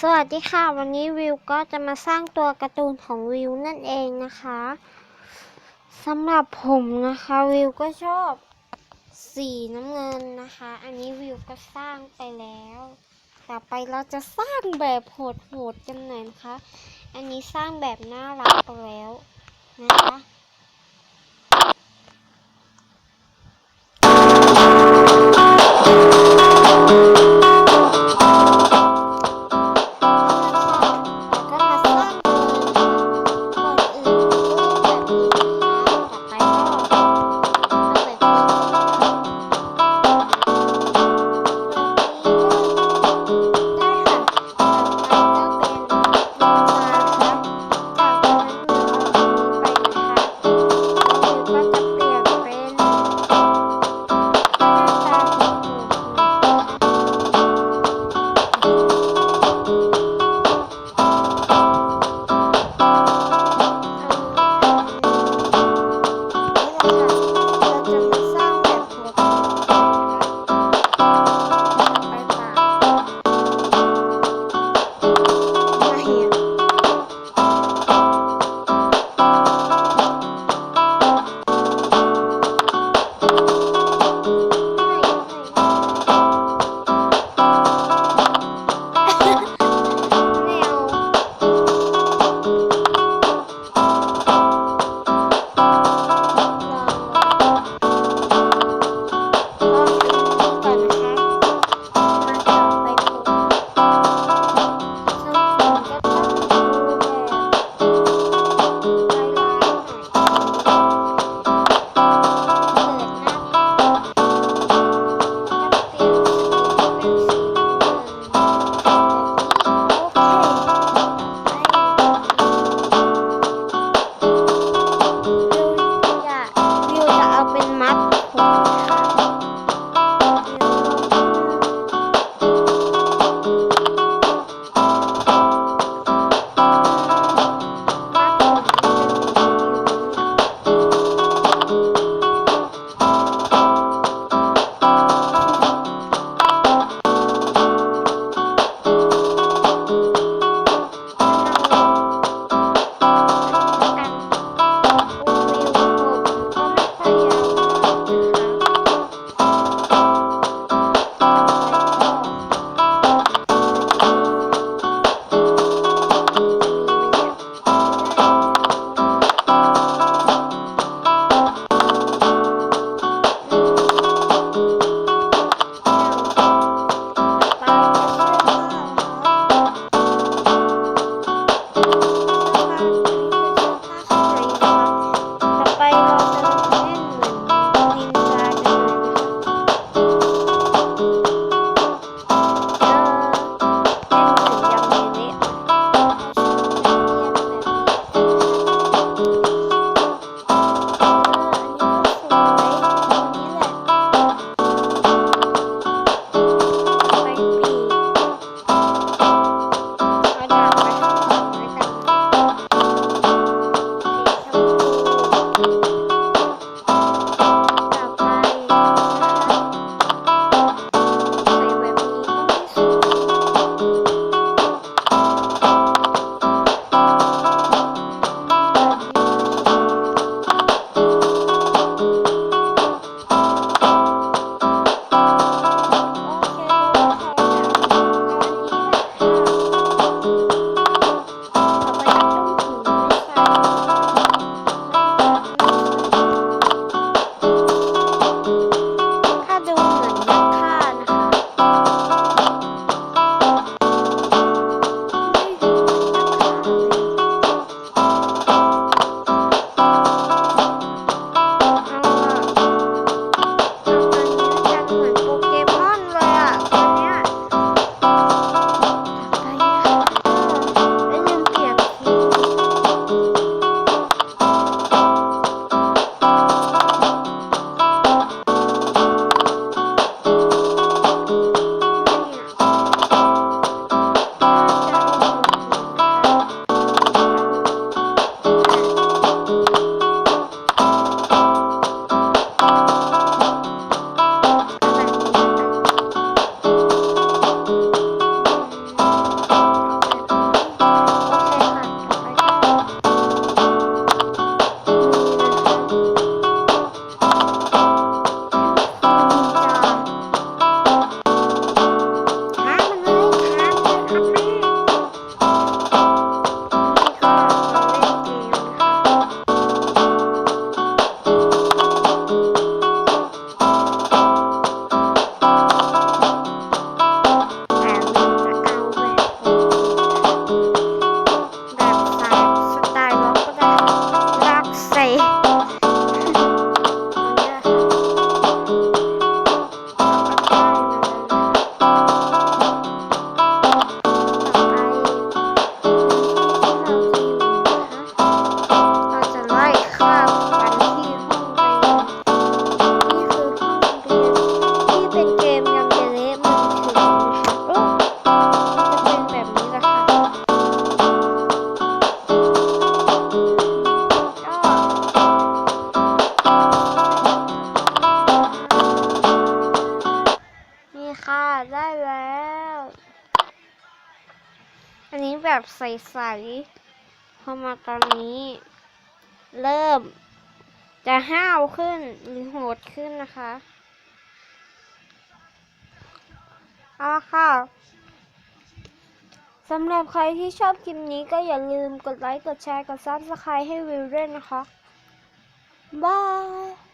สวัสดีค่ะ วันนี้วิวก็จะมาสร้างตัวการ์ตูนของวิวนั่นเองนะคะสำหรับผมนะคะวิวก็ชอบสีน้ำเงินนะคะ อันนี้วิวก็สร้างไปแล้ว ต่อไปเราจะสร้างแบบโหดๆกันหน่อยนะคะ อันนี้สร้างแบบน่ารักไปแล้วนะคะ แบบใสๆพอมาตอนนี้ เริ่ม จะห้าวขึ้นหรือโหดขึ้นนะคะ เอาละค่ะสำหรับใครที่ชอบคลิปนี้ก็อย่าลืมกดไลค์ กดแชร์ กดซับสไครต์ให้วิวด้วยนะคะ บาย